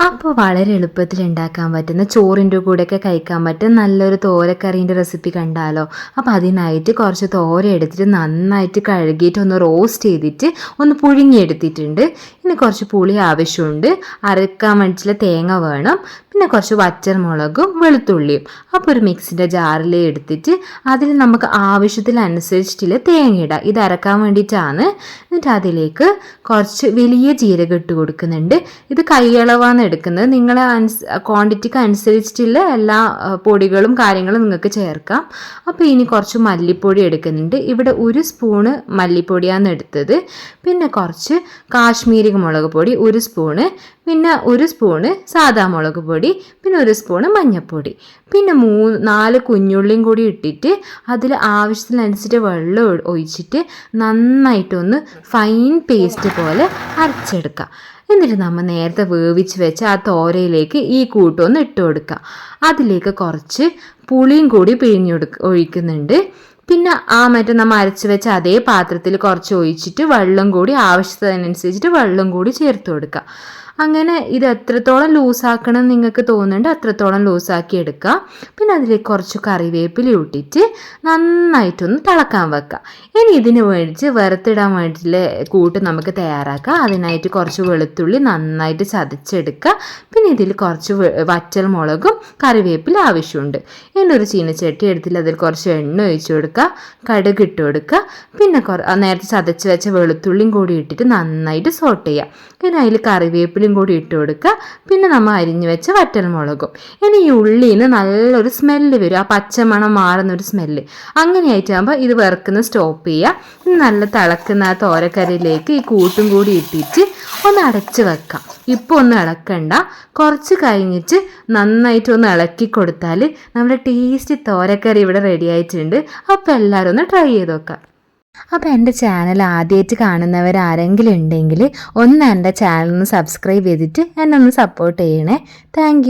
അപ്പോൾ വളരെ എളുപ്പത്തിൽ ഉണ്ടാക്കാൻ പറ്റുന്ന ചോറിന്റെ കൂടെയൊക്കെ കഴിക്കാൻ പറ്റുന്ന നല്ലൊരു തോരക്കറീന്റെ റെസിപ്പി കണ്ടാലോ? അപ്പോൾ അതിനായിട്ട് കുറച്ച് തോര എടുത്തിട്ട് നന്നായിട്ട് കഴുകിയിട്ട് ഒന്ന് റോസ്റ്റ് ചെയ്തിട്ട് ഒന്ന് പുഴുങ്ങിയെടുത്തിട്ടുണ്ട്. ഇനി കുറച്ച് പുളി ആവശ്യമുണ്ട്. അരക്കാൻ വേണ്ടിയിട്ടുള്ള തേങ്ങ വേണം. പിന്നെ കുറച്ച് വറ്റൽമുളകും വെളുത്തുള്ളിയും. അപ്പോൾ ഒരു മിക്സിന്റെ ജാറിൽ എടുത്തിട്ട് അതിൽ നമുക്ക് ആവശ്യത്തിനനുസരിച്ചിട്ടുള്ള തേങ്ങ ഇടാം. ഇത് അരക്കാൻ വേണ്ടിയിട്ടാണ്. എന്നിട്ട് അതിലേക്ക് കുറച്ച് വലിയ ജീരകം ഇട്ട് കൊടുക്കുന്നുണ്ട്. ഇത് കൈയളവാണ് എടുക്കുന്നത്. നിങ്ങളെ ക്വാണ്ടിറ്റിക്ക് അനുസരിച്ചിട്ടുള്ള എല്ലാ പൊടികളും കാര്യങ്ങളും നിങ്ങൾക്ക് ചേർക്കാം. അപ്പോൾ ഇനി കുറച്ച് മല്ലിപ്പൊടി എടുക്കുന്നുണ്ട്. ഇവിടെ ഒരു സ്പൂണ് മല്ലിപ്പൊടിയാണ് എടുത്തത്. പിന്നെ കുറച്ച് കാശ്മീരി മുളക് പൊടി ഒരു സ്പൂണ്. പിന്നെ ഒരു സ്പൂണ് സാദാ മുളക് പൊടി. പിന്നെ ഒരു സ്പൂണ് മഞ്ഞൾപ്പൊടി. പിന്നെ മൂന്ന് നാല് കുഞ്ഞുള്ളിയും കൂടി ഇട്ടിട്ട് അതിൽ ആവശ്യത്തിനനുസരിച്ച് വെള്ളം ഒഴിച്ചിട്ട് നന്നായിട്ടൊന്ന് ഫൈൻ പേസ്റ്റ് പോലെ അരച്ചെടുക്കുക എന്നിട്ട് നമ്മൾ നേരത്തെ വേവിച്ച് വെച്ച ആ തോരയിലേക്ക് ഈ കൂട്ടൊന്ന് ഇട്ട് കൊടുക്കുക അതിലേക്ക് കുറച്ച് പുളിയും കൂടി പിഴിഞ്ഞൊടുക്ക ഒഴിക്കുന്നുണ്ട്. പിന്നെ ആ മറ്റേ നമ്മൾ അരച്ച് വെച്ച അതേ പാത്രത്തിൽ കുറച്ച് ഒഴിച്ചിട്ട് വെള്ളം കൂടി ആവശ്യത്തിനനുസരിച്ചിട്ട് വെള്ളം കൂടി ചേർത്ത് കൊടുക്കുക അങ്ങനെ ഇത് എത്രത്തോളം ലൂസാക്കണം നിങ്ങൾക്ക് തോന്നുന്നുണ്ട് അത്രത്തോളം ലൂസാക്കി എടുക്കുക. പിന്നെ അതിലേക്ക് കുറച്ച് കറിവേപ്പില ഇട്ടിട്ട് നന്നായിട്ടൊന്ന് തിളക്കാൻ വെക്കുക. ഇനി ഇതിന് വേണ്ടിച്ച് വറുത്തിടാൻ വേണ്ടിയിട്ടുള്ള കൂട്ട് നമുക്ക് തയ്യാറാക്കാം. അതിനായിട്ട് കുറച്ച് വെളുത്തുള്ളി നന്നായിട്ട് ചതച്ചെടുക്കുക. പിന്നെ ഇതിൽ കുറച്ച് വറ്റൽ മുളകും കറിവേപ്പില ആവശ്യമുണ്ട്. ഇനി ഒരു ചീനച്ചട്ടി എടുത്തിട്ട് അതിൽ കുറച്ച് എണ്ണ ഒഴിച്ചു കൊടുക്കുക. കടുക് ഇട്ട് കൊടുക്കുക. പിന്നെ നേരത്തെ ചതച്ച് വെച്ച വെളുത്തുള്ളിയും കൂടി ഇട്ടിട്ട് നന്നായിട്ട് സോട്ട് ചെയ്യുക. പിന്നെ അതിൽ കറിവേപ്പിലയും കൂടി ഇട്ട് കൊടുക്കുക. പിന്നെ നമ്മൾ അരിഞ്ഞു വെച്ച വറ്റൽമുളകും. ഇനി ഈ ഉള്ളിന്ന് നല്ലൊരു സ്മെല്ല് വരും. ആ പച്ചമണം മാറുന്ന ഒരു സ്മെല്ല് അങ്ങനെ ആയിട്ടാകുമ്പോൾ ഇത് വറുക്കുന്ന സ്റ്റോപ്പ് ചെയ്യുക നല്ല തിളക്കുന്ന ആ തോരക്കറിയിലേക്ക് ഈ കൂട്ടും കൂടി ഇട്ടിട്ട് ഒന്ന് അടച്ച് വെക്കാം. ഇപ്പോൾ ഒന്ന് ഇളക്കണ്ട. കുറച്ച് കഴിഞ്ഞിട്ട് നന്നായിട്ട് ഒന്ന് ഇളക്കി കൊടുത്താൽ നമ്മുടെ ടേസ്റ്റ് തോരക്കറി ഇവിടെ റെഡി ആയിട്ടുണ്ട്. അപ്പോൾ എല്ലാവരും ഒന്ന് ട്രൈ ചെയ്ത് നോക്കാം. അപ്പോൾ എന്റെ ചാനൽ ആദ്യമായിട്ട് കാണുന്നവർ ആരെങ്കിലും ഉണ്ടെങ്കിൽ ഒന്ന് എന്റെ ചാനൽ ഒന്ന് സബ്സ്ക്രൈബ് ചെയ്തിട്ട് എന്നെ ഒന്ന് സപ്പോർട്ട് ചെയ്യണേ. താങ്ക്